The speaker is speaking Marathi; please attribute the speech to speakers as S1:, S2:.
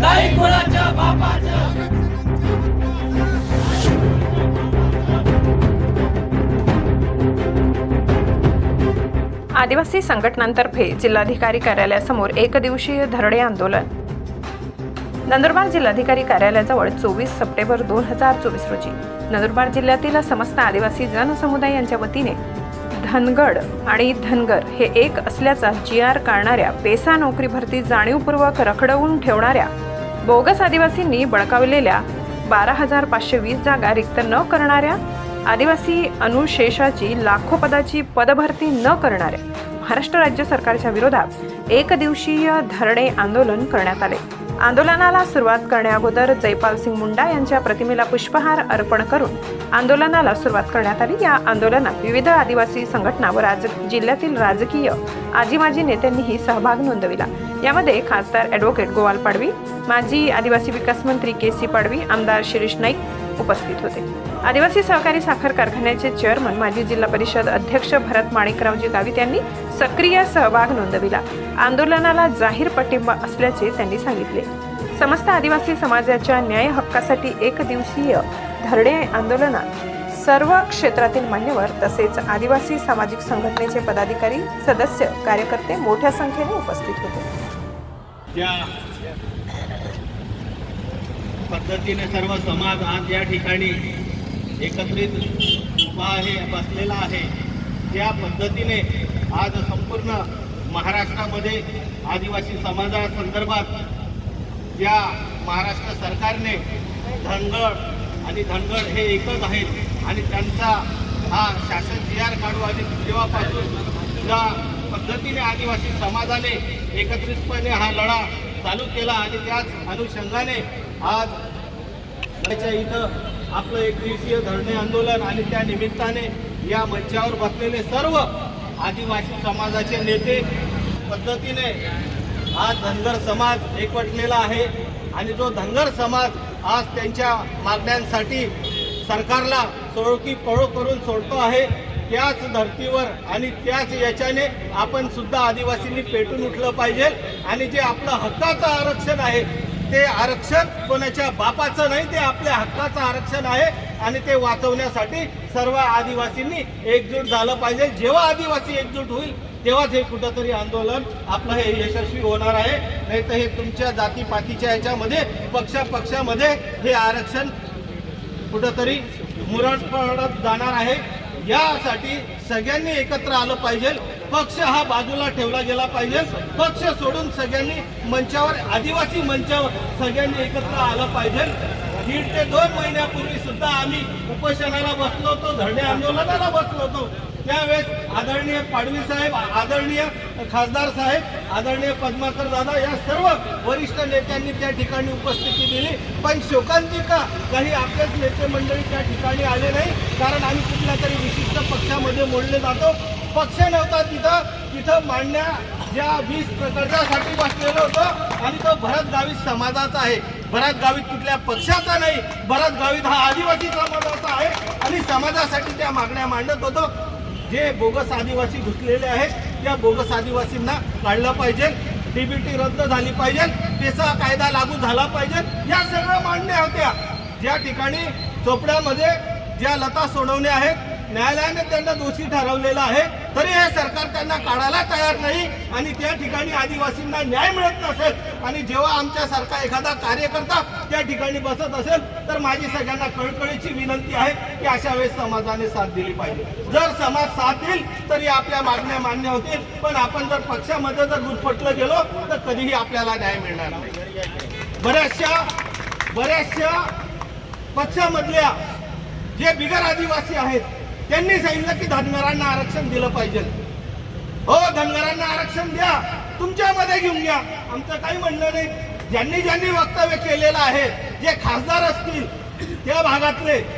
S1: नाही कोणाच्या बापाचं.
S2: आदिवासी संघटनांतर्फे जिल्हाधिकारी कार्यालयासमोर एक दिवसीय धरणे आंदोलन. नंदुरबार जिल्हाधिकारी कार्यालयाजवळ चोवीस सप्टेंबर दोन हजार चोवीस रोजी नंदुरबार जिल्ह्यातील समस्त आदिवासी जनसमुदाय यांच्या वतीने धनगड आणि धनगर हे एक असल्याचा जी आर काढणाऱ्या पेसा नोकरी भरती जाणीवपूर्वक रखडवून ठेवणाऱ्या बोगस आदिवासींनी बळकावलेल्या बारा हजार पाचशे वीस जागा रिक्त न करणाऱ्या आदिवासी अनुशेषाची लाखो पदाची पदभरती न करणाऱ्या महाराष्ट्र राज्य सरकारच्या विरोधात एकदिवसीय धरणे आंदोलन करण्यात आले. आंदोलनाला सुरुवात करण्याअगोदर जयपाल सिंग मुंडा यांच्या प्रतिमेला पुष्पहार अर्पण करून आंदोलनाला सुरुवात करण्यात आली. या आंदोलनात विविध आदिवासी संघटना व राज जिल्ह्यातील राजकीय आजीमाजी नेत्यांनीही सहभाग नोंदविला. यामध्ये खासदार ॲडव्होकेट गोवाल पाडवी माजी आदिवासी विकास मंत्री के सी पाडवी आमदार शिरीष नाईक उपस्थित होते. आदिवासी सहकारी साखर कारखान्याचे चेअरमन माजी जिल्हा परिषद अध्यक्ष भरत माणिकरावजी गावित यांनी सक्रिय सहभाग नोंदविला. आंदोलनाला जाहीर पाठिंबा असल्याचे त्यांनी सांगितले. समस्त आदिवासी समाजाच्या न्याय हक्कासाठी एक दिवसीय धरणे आंदोलनात सर्व क्षेत्रातील मान्यवर तसेच आदिवासी सामाजिक संघटनेचे पदाधिकारी सदस्य कार्यकर्ते मोठ्या संख्येने उपस्थित होते.
S3: पद्धतीने सर्व समाज आज या ठिकाणी एकत्रित उभा आहे बसलेला आहे. त्या पद्धतीने आज संपूर्ण महाराष्ट्रामध्ये आदिवासी समाजासंदर्भात ज्या महाराष्ट्र सरकारने धनगड आणि धनगड हे एकच आहेत आणि त्यांचा हा शासन जी आर काढू आणि तेव्हापासून ज्या पद्धतीने आदिवासी समाजाने एकत्रितपणे हा लढा चालू केला आणि त्याच अनुषंगाने आज त्याच्या इथं आपलं एक दिवसीय धरणे आंदोलन आणि त्या निमित्ताने या मंचावर बसलेले सर्व आदिवासी समाजाचे नेते पद्धतीने आज धनगर समाज एकवटलेला आहे आणि जो धनगर समाज आज त्यांच्या मागण्यांसाठी सरकारला सोळकी पळो करून सोडतो आहे त्याच धर्तीवर आणि त्याच याच्याने आपण सुद्धा आदिवासींनी पेटून उठलं पाहिजे आणि जे आपलं हक्काचं आरक्षण आहे ते आरक्षण कोणाच्या बापाचं नाही ते आपल्या हक्काचं आरक्षण आहे आणि ते वाचवण्यासाठी सर्व आदिवासींनी एकजूट झालं पाहिजे. जेव्हा आदिवासी एकजूट होईल तेव्हाच हे कुठंतरी आंदोलन आपलं हे यशस्वी होणार आहे. नाही तर हे तुमच्या जातीपातीच्या याच्यामध्ये पक्षपक्षामध्ये हे आरक्षण कुठंतरी मुरड पडत जाणार आहे. यासाठी सगळ्यांनी एकत्र आलं पाहिजे. पक्ष हा बाजूला ठेवला गेला पाहिजे. पक्ष सोडून सगळ्यांनी मंचावर आदिवासी मंचावर सगळ्यांनी एकत्र आलं पाहिजे. दीड ते दोन महिन्यापूर्वी सुद्धा आम्ही उपोषणाला बसलो होतो धरणे आंदोलनाला बसलो होतो. त्यावेळेस आदरणीय पाडवी साहेब आदरणीय खासदार साहेब आदरणीय पद्माकर दादा या सर्व वरिष्ठ नेत्यांनी त्या ठिकाणी उपस्थिती दिली. पण शोकांतिका काही आपलेच नेते मंडळी त्या ठिकाणी आले नाही. कारण आम्ही कुठल्या तरी विशिष्ट पक्षामध्ये मोडले जातो. पक्ष नव्हता तिथं. तिथं मांडण्या ज्या वीस प्रकरणासाठी बसलेलं होतं. आणि तो भरत गावित समाजाचा आहे. भरत गावित कुठल्या पक्षाचा नाही. भरत गावित हा आदिवासी समाजाचा आहे. आणि समाजासाठी त्या मागण्या मांडत होतो. जे बोगस आदिवासी घुसलेले आहेत त्या बोगस आदिवासींना काढलं पाहिजे. डीबीटी रद्द झाली पाहिजे. पेसा कायदा लागू झाला पाहिजे. या सगळ्या मांडण्या होत्या. ज्या ठिकाणी चोपड्यामध्ये ज्या लता सोडवणे आहेत न्यायालयाने त्यांना दोषी ठरवलेलं आहे. तरी हे सरकार त्यांना काढायला तयार नाही आणि त्या ठिकाणी आदिवासींना न्याय मिळत नसेल आणि जेव्हा आमच्यासारखा एखादा कार्यकर्ता त्या ठिकाणी बसत असेल तर माझी सगळ्यांना कळकळीची विनंती आहे की अशा वेळेस समाजाने साथ दिली पाहिजे. जर समाज साथ देईल तरी आपल्या मागण्या मान्य होतील. पण आपण जर पक्षामध्ये जर गुरफटलं गेलो तर कधीही आपल्याला न्याय मिळणार नाही. बऱ्याचशा बऱ्याचशा पक्षामधल्या जे बिगर आदिवासी आहेत त्यांनी सांगितलं की धनगरांना आरक्षण दिलं पाहिजे. हो धनगरांना आरक्षण द्या. तुमच्यामध्ये घेऊन घ्या. आमचं काही म्हणणं नाही. ज्यांनी ज्यांनी वक्तव्य केलेलं आहे जे खासदार असतील त्या भागातले